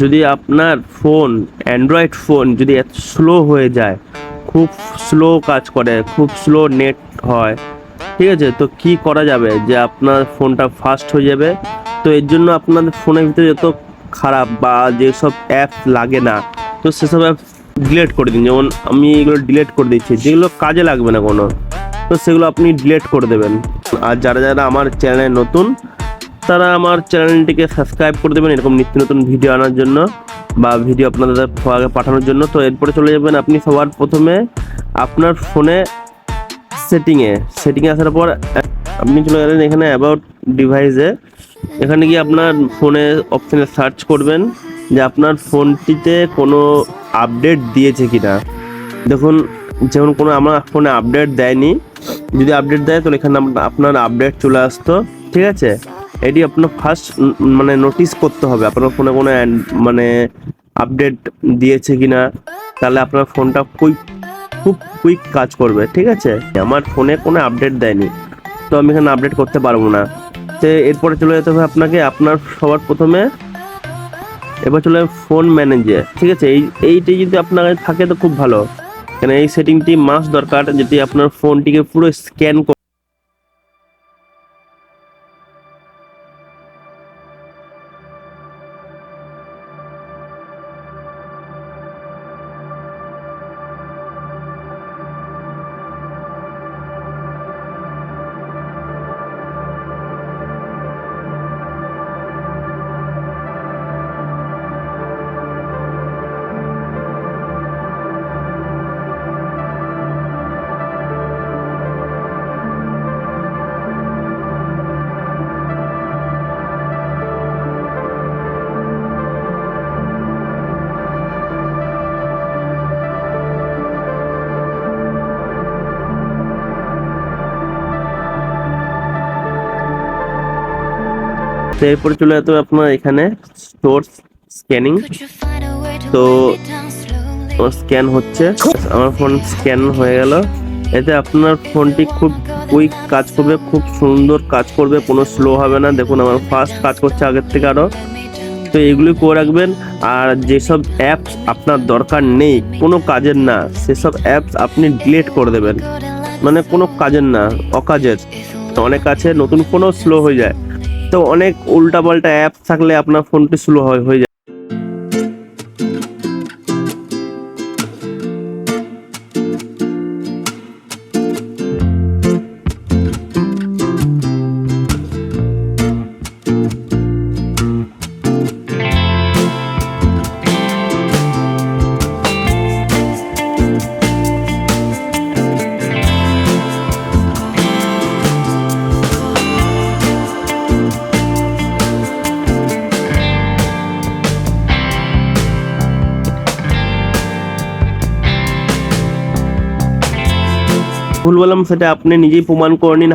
যদি আপনার phone Android phone যদি এত স্লো হয়ে যায়, খুব স্লো কাজ করে, খুব স্লো নেট হয়, ঠিক আছে? তো কি করা যাবে যে আপনার ফোনটা ফাস্ট হয়ে যাবে? তো এর জন্য আপনাদের ফোনের ভিতরে যত খারাপ বা যেসব অ্যাপ লাগে না, তো সেসব অ্যাপ ডিলেট করে দিন। যেমন আমি এগুলো ডিলেট করে দিচ্ছি, যেগুলো কাজে লাগবে না কোনো, তো সেগুলো আপনি ডিলেট করে দেবেন। আর যারা যারা আমার চ্যানেলে নতুন তারা আমার চ্যানেলটিকে সাবস্ক্রাইব করে দেবেন, এরকম নিত্য নতুন ভিডিও আনার জন্য বা ভিডিও আপনাদের আগে পাঠানোর জন্য। তো এরপরে চলে যাবেন আপনি সবার প্রথমে আপনার ফোনে সেটিংয়ে। সেটিংয়ে আসার পর আপনি চলে গেলেন এখানে অ্যাবাউট ডিভাইসে এখানে গিয়ে আপনার ফোনে অপশানে সার্চ করবেন যে আপনার ফোনটিতে কোনো আপডেট দিয়েছে কি না দেখুন, যেমন কোনো আমার ফোনে আপডেট দেয়নি। যদি আপডেট দেয়, তাহলে এখানে আপ- আপনার আপডেট চলে আসতো। ঠিক আছে? এটি আপনার ফার্স্ট মানে নোটিস করতে হবে। আপনার ফোনে কোনো মানে আপডেট দিয়েছে কি না তাহলে আপনার ফোনটা কুইক খুব কুইক কাজ করবে, ঠিক আছে? আমার ফোনে কোনো আপডেট দেয়নি, তো আমি এখানে আপডেট করতে পারব না। তো এরপরে চলে যেতে হবে আপনাকে, আপনার সবার প্রথমে এবার চলে ফোন ম্যানেজে ঠিক আছে? এই, এইটি যদি আপনার থাকে তো খুব ভালো। কেন এই সেটিংটি মাস দরকার, যেটি আপনার ফোনটিকে পুরো স্ক্যান তো এরপরে চলে যেতে আপনার এখানে স্টোর স্ক্যানিং তো স্ক্যান হচ্ছে। আমার ফোন স্ক্যান হয়ে গেল। এতে আপনার ফোনটি খুব কুইক কাজ করবে খুব সুন্দর কাজ করবে কোনো স্লো হবে না। দেখুন আমার ফাস্ট কাজ করছে আগের থেকে আরও তো এগুলি করে রাখবেন। আর যেসব অ্যাপস আপনার দরকার নেই কোনো কাজের না সেসব অ্যাপস আপনি ডিলিট করে দেবেন। মানে কোনো কাজের না অকাজের। তো অনেক আছে নতুন ফোনও স্লো হয়ে যায়। তো অনেক উল্টা পাল্টা অ্যাপ থাকলে আপনার ফোনটি স্লো হয়ে যায়। ভুল বললাম সেটা আপনি নিজেই প্রমাণ করে নিন